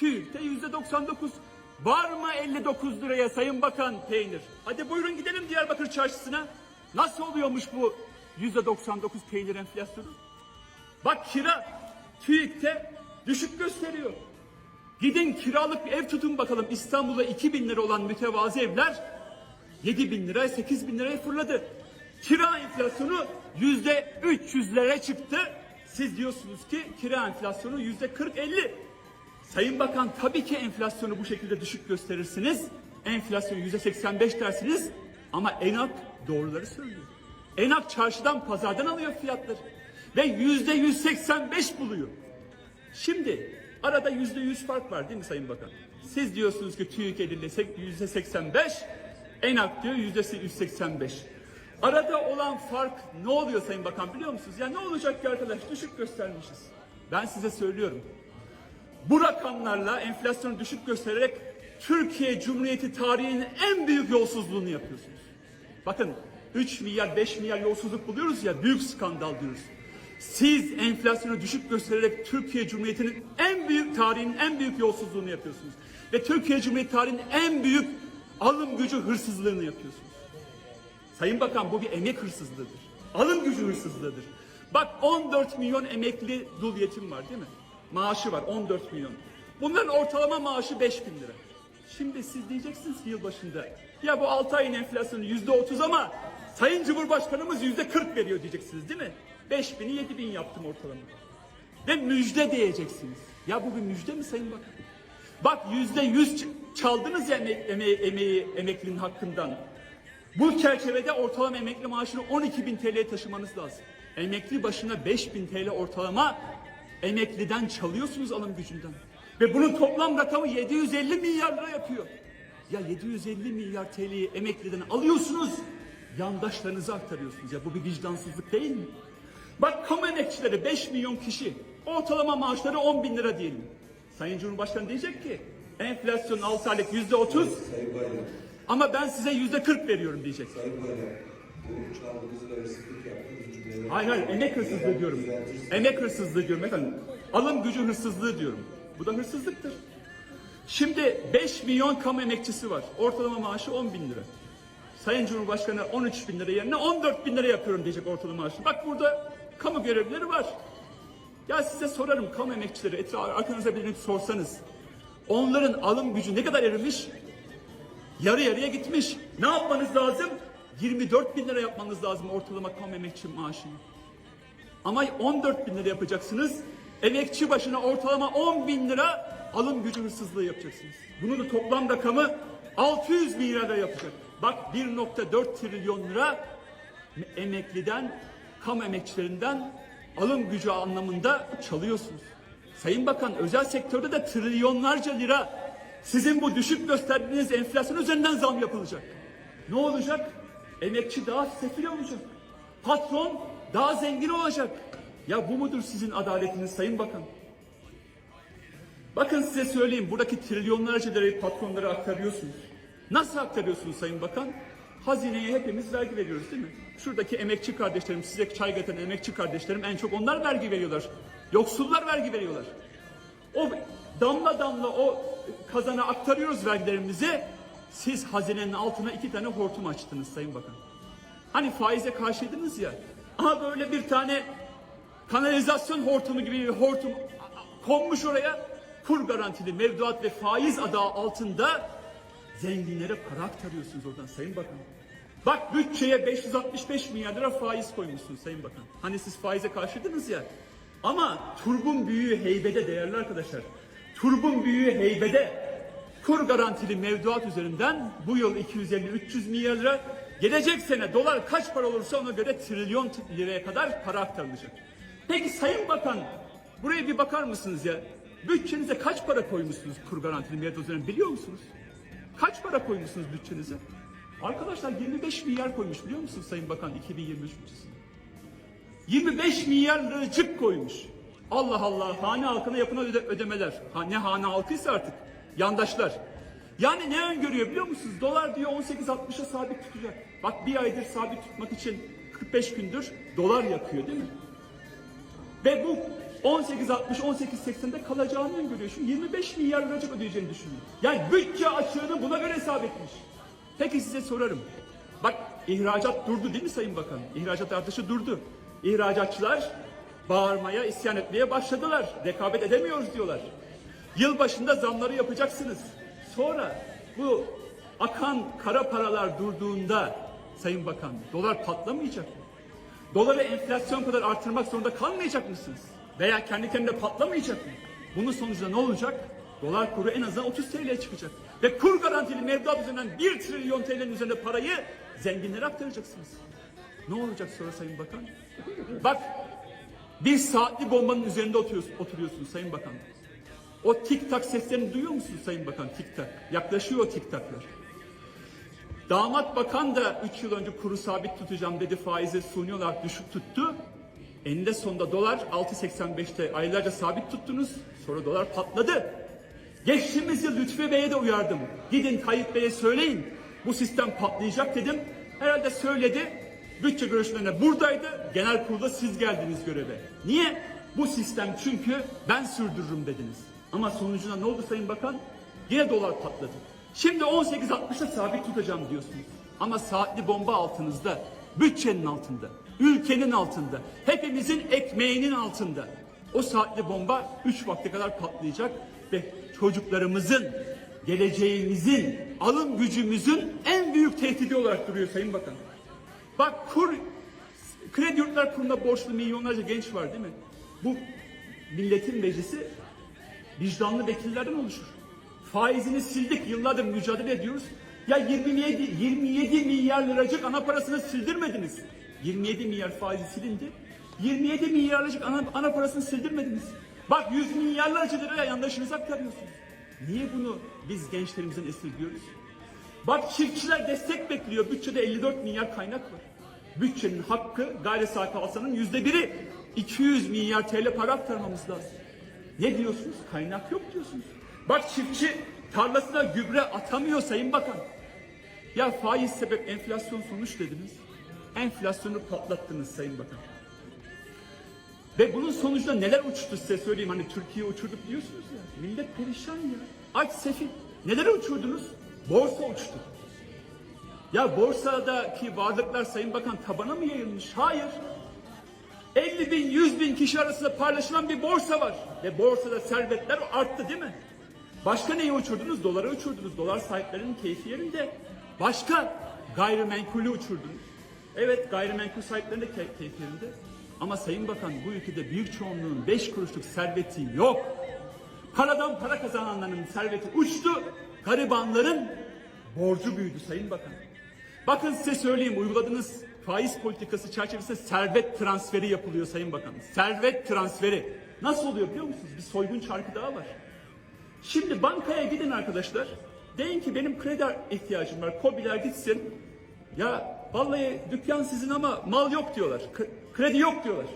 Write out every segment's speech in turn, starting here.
TÜİK'te yüzde 99. Var mı 59 liraya Sayın Bakan peynir? Hadi buyurun gidelim Diyarbakır çarşısına. Nasıl oluyormuş bu yüzde 99 peynir enflasyonu? Bak kira TÜİK'te düşük gösteriyor. Gidin kiralık bir ev tutun bakalım İstanbul'da 2000 lira olan mütevazi evler 7 bin liraya 8 bin liraya fırladı. Kira enflasyonu yüzde 300'lere çıktı. Siz diyorsunuz ki kira enflasyonu yüzde 40-50. Sayın Bakan tabii ki enflasyonu bu şekilde düşük gösterirsiniz. Enflasyon yüzde 85 dersiniz ama ENAK doğruları söylüyor. ENAK çarşıdan pazardan alıyor fiyatları ve yüzde 185 buluyor. Şimdi arada yüzde yüz fark var değil mi Sayın Bakan? Siz diyorsunuz ki TÜİK elinde yüzde 85, ENAK diyor yüzde 185. Arada olan fark ne oluyor Sayın Bakan biliyor musunuz? Ya ne olacak ki arkadaş düşük göstermişiz. Ben size söylüyorum. Bu rakamlarla enflasyonu düşük göstererek Türkiye Cumhuriyeti tarihinin en büyük yolsuzluğunu yapıyorsunuz. Bakın 3 milyar 5 milyar yolsuzluk buluyoruz ya büyük skandal diyoruz. Siz enflasyonu düşük göstererek Türkiye Cumhuriyeti'nin en büyük tarihinin en büyük yolsuzluğunu yapıyorsunuz. Ve Türkiye Cumhuriyeti tarihinin en büyük alım gücü hırsızlığını yapıyorsunuz. Sayın Bakan bu bir emek hırsızlığıdır. Alım gücü hırsızlığıdır. Bak 14 milyon emekli dul yetim var değil mi? Maaşı var 14 milyon. Bunların ortalama maaşı 5 bin lira. Şimdi siz diyeceksiniz ki yılbaşında ya bu 6 ayın enflasyonu yüzde 30 ama Sayın Cumhurbaşkanımız yüzde 40 veriyor diyeceksiniz değil mi? 5 bini 7 bin yaptım ortalama. Ve müjde diyeceksiniz. Ya bu bir müjde mi Sayın Bakan? Bak yüzde yüz çaldınız ya emeği, emeği, emeği emeklinin hakkından. Bu çerçevede ortalama emekli maaşını 12 bin TL'ye taşımanız lazım. Emekli başına 5 bin TL ortalama emekliden çalıyorsunuz alım gücünden. Ve bunun toplam rakamı 750 milyar lira yapıyor. Ya 750 milyar TL'yi emekliden alıyorsunuz, yandaşlarınıza aktarıyorsunuz. Ya bu bir vicdansızlık değil mi? Bak kamu emekçileri 5 milyon kişi, ortalama maaşları 10 bin lira diyelim. Sayın Cumhurbaşkanı diyecek ki, enflasyon 6 aylık yüzde 30, Sayın Bayram, ama ben size yüzde 40 veriyorum diyecek. Sayın Bayram, Hayır hayır emek hırsızlığı diyorum. Emek hırsızlığı diyorum efendim. Alım gücü hırsızlığı diyorum. Bu da hırsızlıktır. Şimdi 5 milyon kamu emekçisi var. Ortalama maaşı 10 bin lira. Sayın Cumhurbaşkanı 13 bin lira yerine 14 bin lira yapıyorum diyecek ortalama maaşı. Bak burada kamu görevlileri var. Ya size sorarım kamu emekçileri etrafı arkanıza birini sorsanız. Onların alım gücü ne kadar erimiş? Yarı yarıya gitmiş. Ne yapmanız lazım? 24 bin lira yapmanız lazım ortalama kamu emekçi maaşını. Ama 14 bin lira yapacaksınız. Emekçi başına ortalama 10 bin lira alım gücü hırsızlığı yapacaksınız. Bunun da toplam rakamı 600 bin lira yapacak. Bak 1.4 trilyon lira emekliden, kamu emekçilerinden alım gücü anlamında çalıyorsunuz. Sayın Bakan özel sektörde de trilyonlarca lira sizin bu düşük gösterdiğiniz enflasyon üzerinden zam yapılacak. Ne olacak? Emekçi daha sefil olacak. Patron daha zengin olacak. Ya bu mudur sizin adaletiniz Sayın Bakan? Bakın size söyleyeyim buradaki trilyonlarca lirayı patronlara aktarıyorsunuz. Nasıl aktarıyorsunuz Sayın Bakan? Hazineye hepimiz vergi veriyoruz değil mi? Şuradaki emekçi kardeşlerim, size çay getiren emekçi kardeşlerim en çok onlar vergi veriyorlar. Yoksullar vergi veriyorlar. O damla damla o kazana aktarıyoruz vergilerimizi. Siz hazinenin altına iki tane hortum açtınız Sayın Bakan. Hani faize karşıydınız ya. Ama böyle bir tane kanalizasyon hortumu gibi bir hortum konmuş oraya. Kur garantili mevduat ve faiz adı altında zenginlere para aktarıyorsunuz oradan Sayın Bakan. Bak bütçeye 565 milyar lira faiz koymuşsunuz Sayın Bakan. Hani siz faize karşıydınız ya. Ama turbun büyüğü heybede değerli arkadaşlar. Turbun büyüğü heybede. Kur garantili mevduat üzerinden bu yıl 250-300 milyar lira. Gelecek sene dolar kaç para olursa ona göre trilyon liraya kadar para aktarılacak. Peki Sayın Bakan buraya bir bakar mısınız ya? Bütçenize kaç para koymuşsunuz kur garantili mevduat üzerinden biliyor musunuz? Kaç para koymuşsunuz bütçenize? Arkadaşlar 25 milyar koymuş biliyor musunuz Sayın Bakan 2023 bütçesinde? 25 milyar liracık koymuş. Allah Allah hane halkına yapılan öde- ödemeler. Ha, ne hane halkıysa artık. Yandaşlar. Yani ne öngörüyor biliyor musunuz? Dolar diyor 18.60'a sabit tutacak. Bak bir aydır sabit tutmak için 45 gündür dolar yakıyor değil mi? Ve bu 18.60-18.80'de kalacağını öngörüyor. Şu 25 milyar liracık ödeyeceğini düşünüyor. Yani bütçe açığını buna göre hesap etmiş. Peki size sorarım. Bak ihracat durdu değil mi Sayın Bakan? İhracat artışı durdu. İhracatçılar bağırmaya, isyan etmeye başladılar. Rekabet edemiyoruz diyorlar. Yılbaşında zamları yapacaksınız. Sonra bu akan kara paralar durduğunda Sayın Bakan dolar patlamayacak mı? Doları enflasyon kadar artırmak zorunda kalmayacak mısınız? Veya kendi kendine patlamayacak mı? Bunun sonucunda ne olacak? Dolar kuru en azından 30 TL'ye çıkacak. Ve kur garantili mevduat üzerinden 1 trilyon TL'nin üzerinde parayı zenginlere aktaracaksınız. Ne olacak sonra Sayın Bakan? Bak bir saatli bombanın üzerinde oturuyorsun, oturuyorsun Sayın Bakan. O tik tak seslerini duyuyor musunuz Sayın Bakan? Tik tak. Yaklaşıyor o tik taklar. Damat bakan da 3 yıl önce kuru sabit tutacağım dedi faizi sunuyorlar düşük tuttu. Eninde sonunda dolar 6.85'te aylarca sabit tuttunuz. Sonra dolar patladı. Geçtiğimiz yıl Lütfi Bey'e de uyardım. Gidin Tayyip Bey'e söyleyin. Bu sistem patlayacak dedim. Herhalde söyledi. Bütçe görüşmelerine buradaydı. Genel kurulda siz geldiniz göreve. Niye? Bu sistem çünkü ben sürdürürüm dediniz. Ama sonucunda ne oldu Sayın Bakan? Yine dolar patladı. Şimdi 18.60'a sabit tutacağım diyorsunuz. Ama saatli bomba altınızda, bütçenin altında, ülkenin altında, hepimizin ekmeğinin altında. O saatli bomba 3 vakte kadar patlayacak ve çocuklarımızın, geleceğimizin, alım gücümüzün en büyük tehdidi olarak duruyor Sayın Bakan. Bak kur, kredi yurtlar kuruna borçlu milyonlarca genç var değil mi? Bu milletin meclisi vicdanlı vekillerden oluşur. Faizini sildik, yıllardır mücadele ediyoruz. Ya 27, 27 milyar liracık ana parasını sildirmediniz. 27 milyar faizi silindi. 27 milyar liracık ana, ana parasını sildirmediniz. Bak 100 milyarlarca liraya yandaşınıza aktarıyorsunuz. Niye bunu biz gençlerimizden esirgiyoruz? Bak çiftçiler destek bekliyor. Bütçede 54 milyar kaynak var. Bütçenin hakkı gayri safi alsanın yüzde biri 200 milyar TL para aktarmamız lazım. Ne diyorsunuz? Kaynak yok diyorsunuz. Bak çiftçi tarlasına gübre atamıyor Sayın Bakan. Ya faiz sebep enflasyon sonuç dediniz. Enflasyonu patlattınız Sayın Bakan. Ve bunun sonucunda neler uçtu size söyleyeyim. Hani Türkiye uçurduk diyorsunuz ya. Millet perişan ya. Aç sefil. Neler uçurdunuz? Borsa uçtu. Ya borsadaki varlıklar Sayın Bakan tabana mı yayılmış? Hayır. 50 bin, 100 bin kişi arasında paylaşılan bir borsa var. Ve borsada servetler arttı değil mi? Başka neyi uçurdunuz? Doları uçurdunuz. Dolar sahiplerinin keyfi yerinde. Başka gayrimenkulü uçurdunuz. Evet gayrimenkul sahiplerinin de key- keyfi yerinde. Ama Sayın Bakan bu ülkede büyük çoğunluğun 5 kuruşluk serveti yok. Paradan para kazananların serveti uçtu. Garibanların borcu büyüdü Sayın Bakan. Bakın size söyleyeyim uyguladığınız faiz politikası çerçevesinde servet transferi yapılıyor Sayın Bakan. Servet transferi. Nasıl oluyor biliyor musunuz? Bir soygun çarkı daha var. Şimdi bankaya gidin arkadaşlar. Deyin ki benim kredi ihtiyacım var. Kobiler gitsin. Ya vallahi dükkan sizin ama mal yok diyorlar. Kredi yok diyorlar.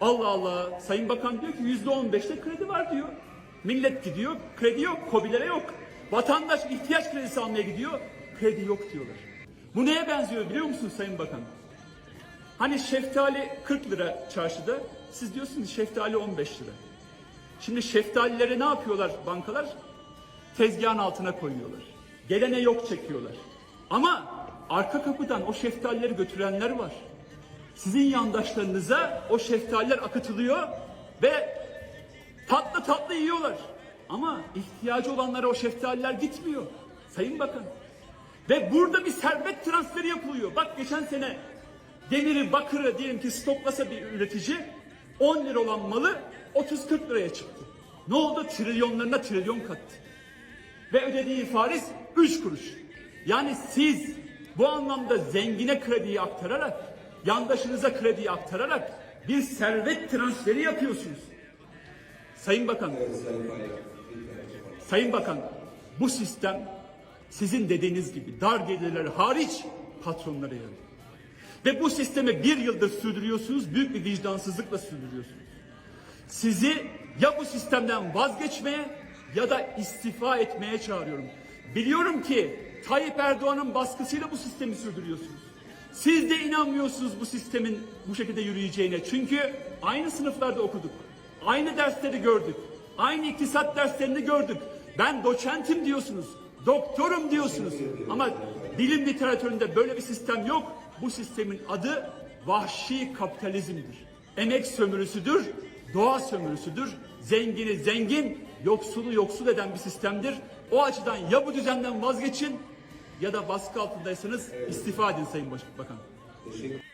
Allah Allah. Sayın Bakan diyor ki yüzde on beşte kredi var diyor. Millet gidiyor. Kredi yok. Kobilere yok. Vatandaş ihtiyaç kredisi almaya gidiyor. Kredi yok diyorlar. Bu neye benziyor biliyor musunuz Sayın Bakan? Hani şeftali 40 lira çarşıda. Siz diyorsunuz şeftali 15 lira. Şimdi şeftalileri ne yapıyorlar bankalar? Tezgahın altına koyuyorlar. Gelene yok çekiyorlar. Ama arka kapıdan o şeftalileri götürenler var. Sizin yandaşlarınıza o şeftaliler akıtılıyor ve tatlı tatlı yiyorlar. Ama ihtiyacı olanlara o şeftaliler gitmiyor. Sayın Bakan. Ve burada bir servet transferi yapılıyor. Bak geçen sene demiri, bakırı diyelim ki stoklasa bir üretici 10 lira olan malı 30-40 liraya çıktı. Ne oldu? Trilyonlarına trilyon kattı. Ve ödediği faiz 3 kuruş. Yani siz bu anlamda zengine krediyi aktararak, yandaşınıza krediyi aktararak bir servet transferi yapıyorsunuz. Sayın Bakan, Sayın Bakan, bu sistem sizin dediğiniz gibi dar gelirler hariç patronlara yarıyor. Ve bu sistemi bir yıldır sürdürüyorsunuz, büyük bir vicdansızlıkla sürdürüyorsunuz. Sizi ya bu sistemden vazgeçmeye ya da istifa etmeye çağırıyorum. Biliyorum ki Tayyip Erdoğan'ın baskısıyla bu sistemi sürdürüyorsunuz. Siz de inanmıyorsunuz bu sistemin bu şekilde yürüyeceğine. Çünkü aynı sınıflarda okuduk. Aynı dersleri gördük. Aynı iktisat derslerini gördük. Ben doçentim diyorsunuz. Doktorum diyorsunuz. Ama bilim literatüründe böyle bir sistem yok. Bu sistemin adı vahşi kapitalizmdir. Emek sömürüsüdür, doğa sömürüsüdür. Zengini zengin, yoksulu yoksul eden bir sistemdir. O açıdan ya bu düzenden vazgeçin ya da baskı altındaysanız istifa edin Sayın Baş- Bakan. Teşekkür